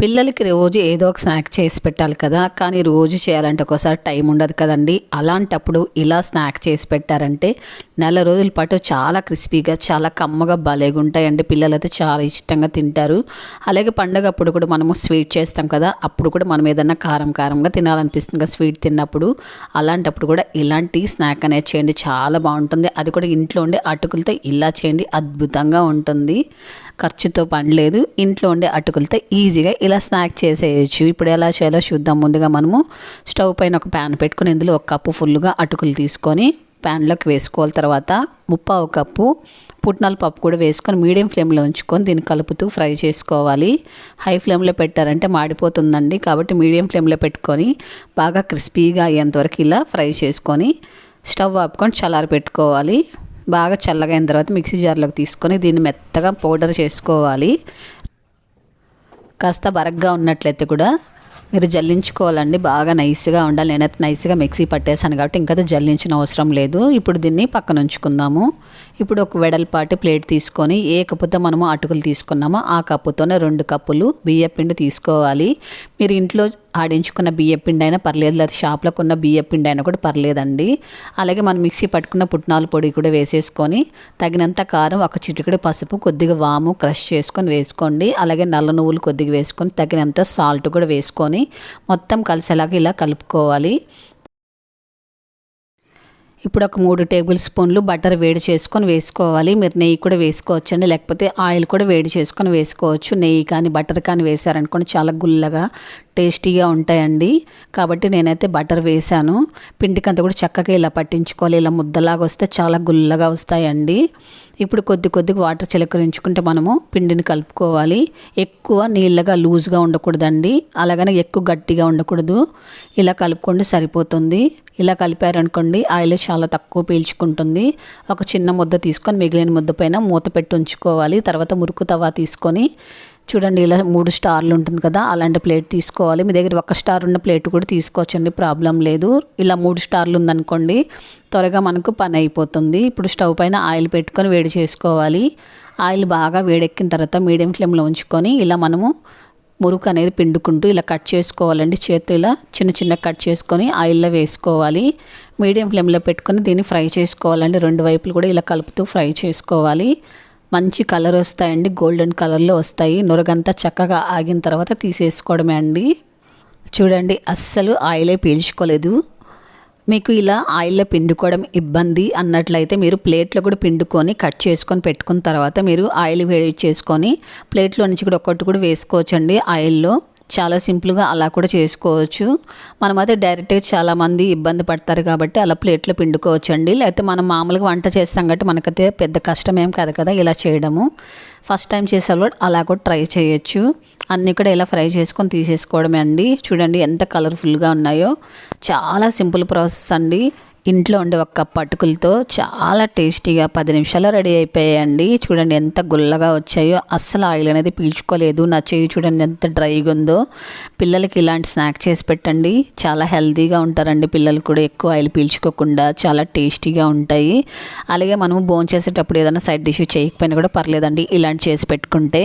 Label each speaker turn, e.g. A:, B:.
A: పిల్లలకి రోజు ఏదో ఒక స్నాక్ చేసి పెట్టాలి కదా కానీ రోజు చేయాలంటే ఒకసారి టైం ఉండదు కదండి. అలాంటప్పుడు ఇలా స్నాక్ చేసి పెట్టారంటే నెల రోజుల పాటు చాలా క్రిస్పీగా చాలా కమ్మగా భలేగా ఉంటాయండి. పిల్లలైతే చాలా ఇష్టంగా తింటారు. అలాగే పండగ అప్పుడు కూడా మనము స్వీట్ చేస్తాం కదా అప్పుడు కూడా మనం ఏదన్నా కారం కారంగా తినాలనిపిస్తుంది కదా స్వీట్ తిన్నప్పుడు. అలాంటప్పుడు కూడా ఇలాంటి స్నాక్ అనేది చేయండి చాలా బాగుంటుంది. అది కూడా ఇంట్లో ఉండే అటుకులతో ఇలా చేయండి అద్భుతంగా ఉంటుంది. ఖర్చుతో పని లేదు. ఇంట్లో ఉండే అటుకులతో ఈజీగా ఇలా స్నాక్ చేసేయచ్చు. ఇప్పుడు ఎలా చేయాలో చూద్దాం. ముందుగా మనము స్టవ్ పైన ఒక ప్యాన్ పెట్టుకుని ఇందులో ఒక కప్పు ఫుల్గా అటుకులు తీసుకొని ప్యాన్లోకి వేసుకోవాలి. తర్వాత ముప్పావు కప్పు పుట్నాల పప్పు కూడా వేసుకొని మీడియం ఫ్లేమ్లో ఉంచుకొని దీన్ని కలుపుతూ ఫ్రై చేసుకోవాలి. హై ఫ్లేమ్లో పెట్టారంటే మాడిపోతుందండి. కాబట్టి మీడియం ఫ్లేమ్లో పెట్టుకొని బాగా క్రిస్పీగా అయ్యేంతవరకు ఇలా ఫ్రై చేసుకొని స్టవ్ ఆపుకొని చల్లారి పెట్టుకోవాలి బాగా చల్లగా అయిన తర్వాత మిక్సీ జార్లోకి తీసుకొని దీన్ని మెత్తగా పౌడర్ చేసుకోవాలి. కాస్త బరగ్గా ఉన్నట్లయితే కూడా మీరు జల్లించుకోవాలండి. బాగా నైస్గా ఉండాలి. నేనైతే నైస్గా మిక్సీ పట్టేశాను కాబట్టి ఇంకా జల్లించిన అవసరం లేదు. ఇప్పుడు దీన్ని పక్కన ఉంచుకుందాము. ఇప్పుడు ఒక వెడల్పాటి ప్లేట్ తీసుకొని ఏ కప్పుతో మనము అటుకులు తీసుకున్నామో ఆ కప్పుతోనే రెండు కప్పులు బియ్యపిండి తీసుకోవాలి. మీరు ఇంట్లో ఆడించుకున్న బియ్యపిండి అయినా పర్లేదు లేదా షాప్లో కొన్న బియ్యపిండి అయినా కూడా పర్లేదండి. అలాగే మనం మిక్సీ పట్టుకున్న పుట్నాల పొడి కూడా వేసేసుకొని తగినంత కారం ఒక చిటికెడు పసుపు కొద్దిగా వాము క్రష్ చేసుకొని వేసుకోండి. అలాగే నల్ల నువ్వులు కొద్దిగా వేసుకొని తగినంత సాల్ట్ కూడా వేసుకొని మొత్తం కలిసేలాగా ఇలా కలుపుకోవాలి. ఇప్పుడు ఒక మూడు టేబుల్ స్పూన్లు బటర్ వేడి చేసుకొని వేసుకోవాలి. మీరు నెయ్యి కూడా వేసుకోవచ్చండి లేకపోతే ఆయిల్ కూడా వేడి చేసుకొని వేసుకోవచ్చు. నెయ్యి కానీ బటర్ కానీ వేసారనుకోండి చాలా గుల్లగా టేస్టీగా ఉంటాయండి. కాబట్టి నేనైతే బటర్ వేసాను పిండికంతా కూడా చక్కగా ఇలా పట్టించుకోవాలి. ఇలా ముద్దలాగా వస్తే చాలా గుల్లగా వస్తాయండి. ఇప్పుడు కొద్ది కొద్దిగా వాటర్ చిలకరించుకుంటే మనము పిండిని కలుపుకోవాలి. ఎక్కువ నీళ్ళగా లూజ్గా ఉండకూడదండి. అలాగనే ఎక్కువ గట్టిగా ఉండకూడదు. ఇలా కలుపుకోండి సరిపోతుంది. ఇలా కలిపారనుకోండి ఆయిల్ చాలా తక్కువ పీల్చుకుంటుంది. ఒక చిన్న ముద్ద తీసుకొని మిగిలిన ముద్ద పైన మూత పెట్టి ఉంచుకోవాలి. తర్వాత మురుకు తవా తీసుకొని చూడండి ఇలా మూడు స్టార్లు ఉంటుంది కదా అలాంటి ప్లేట్ తీసుకోవాలి. మీ దగ్గర ఒక స్టార్ ఉన్న ప్లేట్ కూడా తీసుకోవచ్చండి ప్రాబ్లం లేదు. ఇలా మూడు స్టార్లు ఉందనుకోండి త్వరగా మనకు పని అయిపోతుంది. ఇప్పుడు స్టవ్ పైన ఆయిల్ పెట్టుకొని వేడి చేసుకోవాలి. ఆయిల్ బాగా వేడెక్కిన తర్వాత మీడియం ఫ్లేమ్లో ఉంచుకొని ఇలా మనము మురుకు అనేది పిండుకుంటూ ఇలా కట్ చేసుకోవాలండి. చేతితో ఇలా చిన్న చిన్న కట్ చేసుకొని ఆయిల్లో వేసుకోవాలి. మీడియం ఫ్లేమ్లో పెట్టుకొని దీన్ని ఫ్రై చేసుకోవాలండి. రెండు వైపులు కూడా ఇలా కలుపుతూ ఫ్రై చేసుకోవాలి. మంచి కలర్ వస్తాయండి. గోల్డెన్ కలర్లో వస్తాయి. నురగంతా చక్కగా ఆగిన తర్వాత తీసేసుకోవడమే అండి. చూడండి అస్సలు ఆయిలే పీల్చుకోలేదు. మీకు ఇలా ఆయిల్లో పిండుకోవడం ఇబ్బంది అన్నట్లయితే మీరు ప్లేట్లో కూడా పిండుకొని కట్ చేసుకొని పెట్టుకున్న తర్వాత మీరు ఆయిల్ వేడి చేసుకొని ప్లేట్లో నుంచి కూడా ఒక్కటి కూడా వేసుకోవచ్చండి ఆయిల్లో. చాలా సింపుల్గా అలా కూడా చేసుకోవచ్చు. మనమైతే డైరెక్ట్గా చాలామంది ఇబ్బంది పడతారు కాబట్టి అలా ప్లేట్లో పిండుకోవచ్చండి. లేకపోతే మనం మామూలుగా వంట చేస్తాం కాబట్టి మనకైతే పెద్ద కష్టం ఏం కాదు కదా ఇలా చేయడము. ఫస్ట్ టైం చేసేవాళ్ళు అలా కూడా ట్రై చేయొచ్చు. అన్నీ కూడా ఇలా ఫ్రై చేసుకొని తీసేసుకోవడమే అండి. చూడండి ఎంత కలర్ఫుల్గా ఉన్నాయో. చాలా సింపుల్ ప్రాసెస్ అండి. ఇంట్లో ఉండే ఒక కప్ అటుకులతో చాలా టేస్టీగా పది నిమిషాల్లో రెడీ అయిపోయాయండి. చూడండి ఎంత గుల్లగా వచ్చాయో. అస్సలు ఆయిల్ అనేది పీల్చుకోలేదు. నా చేయి చూడండి ఎంత డ్రైగా ఉందో. పిల్లలకి ఇలాంటి స్నాక్ చేసి పెట్టండి. చాలా హెల్తీగా ఉంటారండి పిల్లలు కూడా. ఎక్కువ ఆయిల్ పీల్చుకోకుండా చాలా టేస్టీగా ఉంటాయి. అలాగే మనము భోంచేసేటప్పుడు ఏదైనా సైడ్ డిష్ చేయకపోయినా కూడా పర్లేదండి. ఇలాంటి చేసి పెట్టుకుంటే.